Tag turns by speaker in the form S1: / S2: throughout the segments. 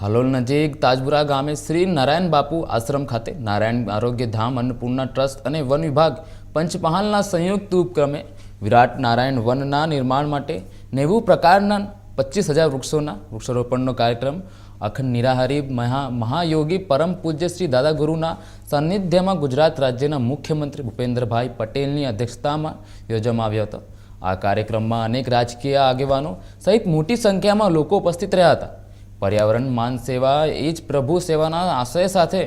S1: હાલોલ નજીક તાજપુરા ગામે શ્રી નારાયણ બાપુ આશ્રમ ખાતે નારાયણ આરોગ્ય ધામ અન્નપૂર્ણા ટ્રસ્ટ અને વન વિભાગ પંચમહાલના સંયુક્ત ઉપક્રમે વિરાટ નારાયણ વનના નિર્માણ માટે નેવું પ્રકારના પચીસ હજાર વૃક્ષોના વૃક્ષારોપણનો કાર્યક્રમ અખંડ નિરાહારી મહા મહાયોગી પરમ પૂજ્ય શ્રી દાદા ગુરુના સાનિધ્યમાં ગુજરાત રાજ્યના મુખ્યમંત્રી ભૂપેન્દ્રભાઈ પટેલની અધ્યક્ષતામાં યોજવામાં આવ્યો હતો. આ કાર્યક્રમમાં અનેક રાજકીય આગેવાનો સહિત મોટી સંખ્યામાં લોકો ઉપસ્થિત રહ્યા હતા. પર્યાવરણ, માન સેવા, એ જ પ્રભુ સેવાના આશય સાથે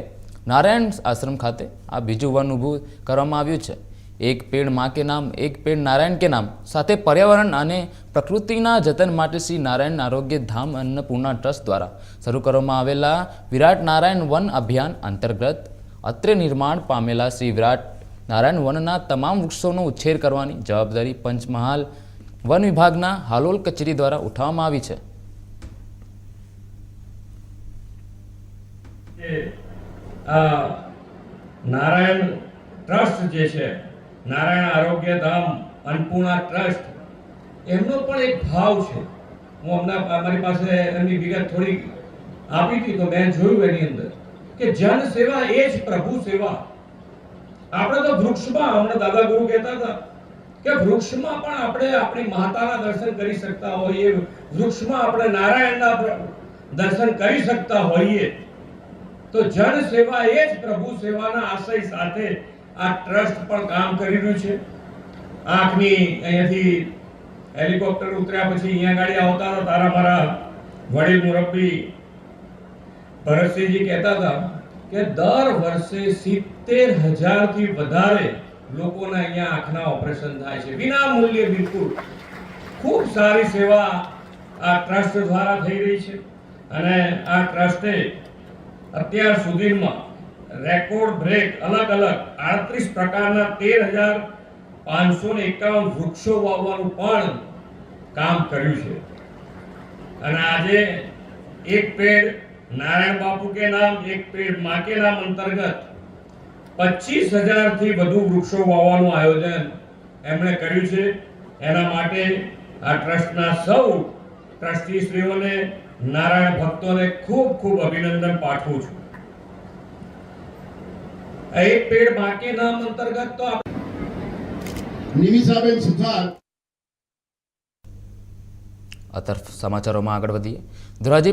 S1: નારાયણ આશ્રમ ખાતે આ બીજું વન ઊભું કરવામાં આવ્યું છે. એક પેડમાં કે નામ, એક પેડ નારાયણ કે નામ, સાથે પર્યાવરણ અને પ્રકૃતિના જતન માટે શ્રી નારાયણ આરોગ્ય ધામ અન્નપૂર્ણા ટ્રસ્ટ દ્વારા શરૂ કરવામાં આવેલા વિરાટ નારાયણ વન અભિયાન અંતર્ગત અત્રે નિર્માણ પામેલા શ્રી વિરાટ નારાયણ વનના તમામ વૃક્ષોનો ઉછેર કરવાની જવાબદારી પંચમહાલ વન વિભાગના હાલોલ કચેરી દ્વારા ઉઠાવવામાં આવી છે.
S2: નારાયણ ટ્રસ્ટ જે છે, નારાયણ આરોગ્ય ધામ, અન્નપૂર્ણા ટ્રસ્ટ, એમનો પણ એક ભાવ છે. હું હમણાં મારી પાસે એમની વિગત થોડી આપી હતી તો મેં જોયું એની અંદર કે જન સેવા એ જ પ્રભુ સેવા. આપણે તો વૃક્ષમાં, હમણાં દાદા ગુરુ કહેતા હતા કે વૃક્ષમાં પણ આપણે આપણી માતાના દર્શન કરી શકતા હોઈએ, વૃક્ષમાં આપણે નારાયણના દર્શન કરી શકતા હોઈએ. તો જન સેવા એ જ પ્રભુ સેવાના આશય સાથે આ ટ્રસ્ટ પણ કામ કરી રહ્યું છે. આંખની અહીંયાથી હેલિકોપ્ટર ઉતર્યા પછી અહીંયા ગાડી આવતા હતા, તારા મારા વડીલ મુરબ્બી ભરતસિંહજી કહેતા હતા કે દર વર્ષે સિત્તેર હજારથી વધારે લોકોના અહીંયા આંખના ઓપરેશન થાય છે. વિના મૂલ્યે બિલકુલ. ખૂબ સારી સેવા આ ટ્રસ્ટ દ્વારા થઈ રહી છે. અને આ ટ્રસ્ટે અત્યાર સુધીમાં રેકોર્ડ બ્રેક અલગ અલગ આડત્રીસ પ્રકારના તેર હજાર પાંચસો ને એકાવન વૃક્ષો વાવવાનું પણ કામ કર્યું છે. અને આજે એક પેડ નારાયણ બાપુ કે નામ, એક પેડ મા નામ અંતર્ગત પચીસ હજારથી વધુ વૃક્ષો વાવવાનું આયોજન એમણે કર્યું છે. એના માટે આ ટ્રસ્ટના સૌ ટ્રસ્ટીશ્રીઓને નારાયણ ભક્તોને ખૂબ ખૂબ અભિનંદન પાઠવું છું. આ એક પેડ બાકી નામ અંતર્ગત તો
S3: નિમિષાબેન સુથાર.
S1: આ તરફ સમાચારોમાં આગળ વધીએ. ધોરાજી